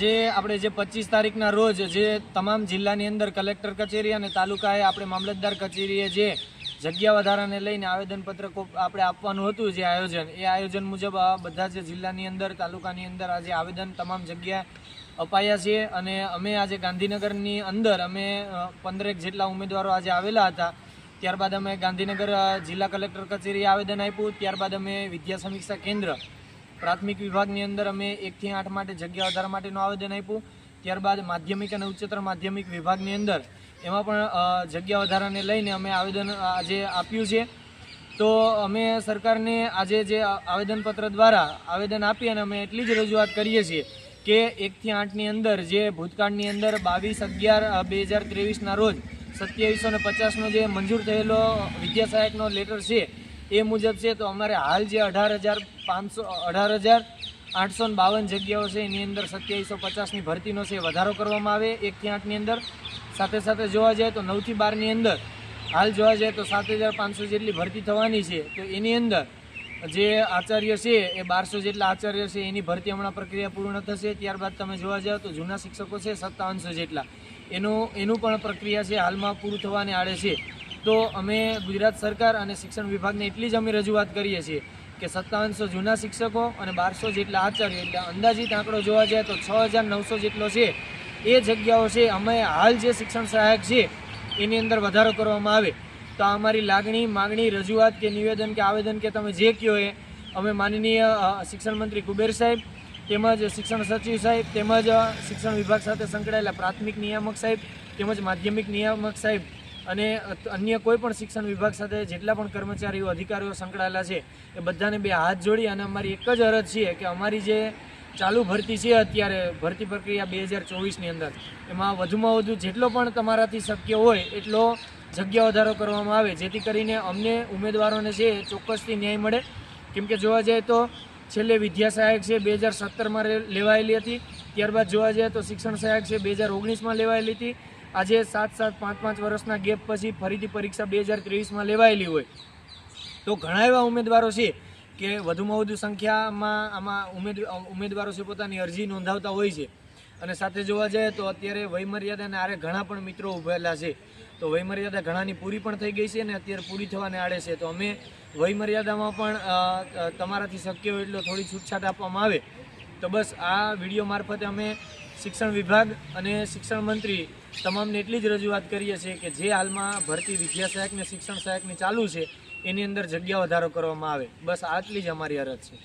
જે આપણે જે પચીસ તારીખના રોજ જે તમામ જિલ્લાની અંદર કલેક્ટર કચેરી અને તાલુકાએ આપણે મામલતદાર કચેરીએ જે જગ્યા વધારાને લઈને આવેદનપત્ર આપણે આપવાનું હતું જે આયોજન, એ આયોજન મુજબ બધા જ જિલ્લાની અંદર, તાલુકાની અંદર આજે આવેદન તમામ જગ્યાએ અપાયા છીએ અને અમે આજે ગાંધીનગરની અંદર અમે પંદરેક જેટલા ઉમેદવારો આજે આવેલા હતા. ત્યારબાદ અમે ગાંધીનગર જિલ્લા કલેક્ટર કચેરીએ આવેદન આપ્યું. ત્યારબાદ અમે વિદ્યા સમીક્ષા કેન્દ્ર પ્રાથમિક વિભાગની અંદર અમે એકથી આઠ માટે જગ્યા વધારા માટેનું આવેદન આપ્યું. ત્યારબાદ માધ્યમિક અને ઉચ્ચતર માધ્યમિક વિભાગની અંદર એમાં પણ જગ્યા વધારાને લઈને અમે આવેદન આજે આપ્યું છે. તો અમે સરકારને આજે જે આવેદનપત્ર દ્વારા આવેદન આપી અને અમે એટલી જ રજૂઆત કરીએ છીએ કે એકથી આઠની અંદર જે ભૂતકાળની અંદર બાવીસ અગિયાર બે હજાર ત્રેવીસના રોજ સત્યાવીસો પચાસનો જે મંજૂર થયેલો વિદ્યા સહાયકનો લેટર છે એ મુજબ છે તો અમારે હાલ જે અઢાર હજાર પાંચસો, અઢાર હજાર આઠસો બાવન જગ્યાઓ છે, એની અંદર સત્યાવીસો પચાસની ભરતીનો છે વધારો કરવામાં આવે એકથી આઠની અંદર. સાથે સાથે જોવા જાય તો નવથી બારની અંદર. હાલ જોવા જાય તો સાત હજાર પાંચસો જેટલી ભરતી થવાની છે, તો એની અંદર જે આચાર્ય છે એ બારસો જેટલા આચાર્ય છે, એની ભરતી હમણાં પ્રક્રિયા પૂર્ણ થશે. ત્યારબાદ તમે જોવા જાઓ તો જૂના શિક્ષકો છે સત્તાવનસો જેટલા. એનું એનું પણ પ્રક્રિયા છે હાલમાં પૂરું થવાને આડે છે. તો અમે ગુજરાત સરકાર અને શિક્ષણ વિભાગને એટલી જ અમે રજૂઆત કરીએ છીએ કે સત્તાવનસો જૂના શિક્ષકો અને બારસો જેટલા આચાર્ય, એટલે અંદાજિત આંકડો જોવા જાય તો છ હજાર નવસો જેટલો છે. એ જગ્યાઓ છે અમે હાલ જે શિક્ષણ સહાયક છે, એની અંદર વધારો કરવામાં આવે. તો અમારી લાગણી, માગણી, રજૂઆત કે નિવેદન કે આવેદન કે તમે જે કહો એ, અમે માનનીય શિક્ષણ મંત્રી કુબેર સાહેબ, તેમજ શિક્ષણ સચિવ સાહેબ, તેમજ શિક્ષણ વિભાગ સાથે સંકળાયેલા પ્રાથમિક નિયામક સાહેબ, તેમજ માધ્યમિક નિયામક સાહેબ અને અન્ય કોઈ પણ શિક્ષણ વિભાગ સાથે જેટલા પણ કર્મચારીઓ, અધિકારીઓ સંકળાયેલા છે, એ બધાને બે હાથ જોડી અને અમારી એક જ અરજ છે કે અમારી જે ચાલુ ભરતી છે અત્યારે, ભરતી પ્રક્રિયા બે હજાર ચોવીસની અંદર, એમાં વધુમાં વધુ જેટલો પણ તમારાથી શક્ય હોય, એટલો જગ્યા વધારો કરવામાં આવે, જેથી કરીને અમને ઉમેદવારોને છે ચોક્કસથી ન્યાય મળે. કેમ કે જોવા જાય તો છેલ્લે વિદ્યા સહાયક છે બે હજાર સત્તરમાં લેવાયેલી હતી, ત્યારબાદ જોવા જાય તો શિક્ષણ સહાયક છે બે હજાર ઓગણીસમાં લેવાયેલી હતી આજે સાત સાત, પાંચ પાંચ વર્ષના ગેપ પછી ફરીથી પરીક્ષા બે હજાર ત્રેવીસમાં લેવાયેલી હોય. તો ઘણા એવા ઉમેદવારો છે કે વધુમાં વધુ સંખ્યામાં આમાં ઉમેદ, ઉમેદવારો છે પોતાની અરજી નોંધાવતા હોય છે. અને સાથે જોવા જઈએ તો અત્યારે વયમર્યાદાને આરે ઘણા પણ મિત્રો ઉભેલા છે. તો વયમર્યાદા ઘણાની પૂરી પણ થઈ ગઈ છે અને અત્યારે પૂરી થવાને આડે છે. તો અમે વયમર્યાદામાં પણ તમારાથી શક્ય હોય એટલો થોડી છૂટછાટ આપવામાં આવે. તો બસ આ વીડિયો મારફતે અમે શિક્ષણ વિભાગ અને શિક્ષણ મંત્રી તમામને એટલી જ રજૂઆત કરીએ છીએ કે જે હાલમાં ભરતી વિદ્યા સહાયક ને શિક્ષણ સહાયકની ચાલુ છે, એની અંદર જગ્યા વધારો કરવામાં આવે. બસ આટલી જ અમારી અરજ છે.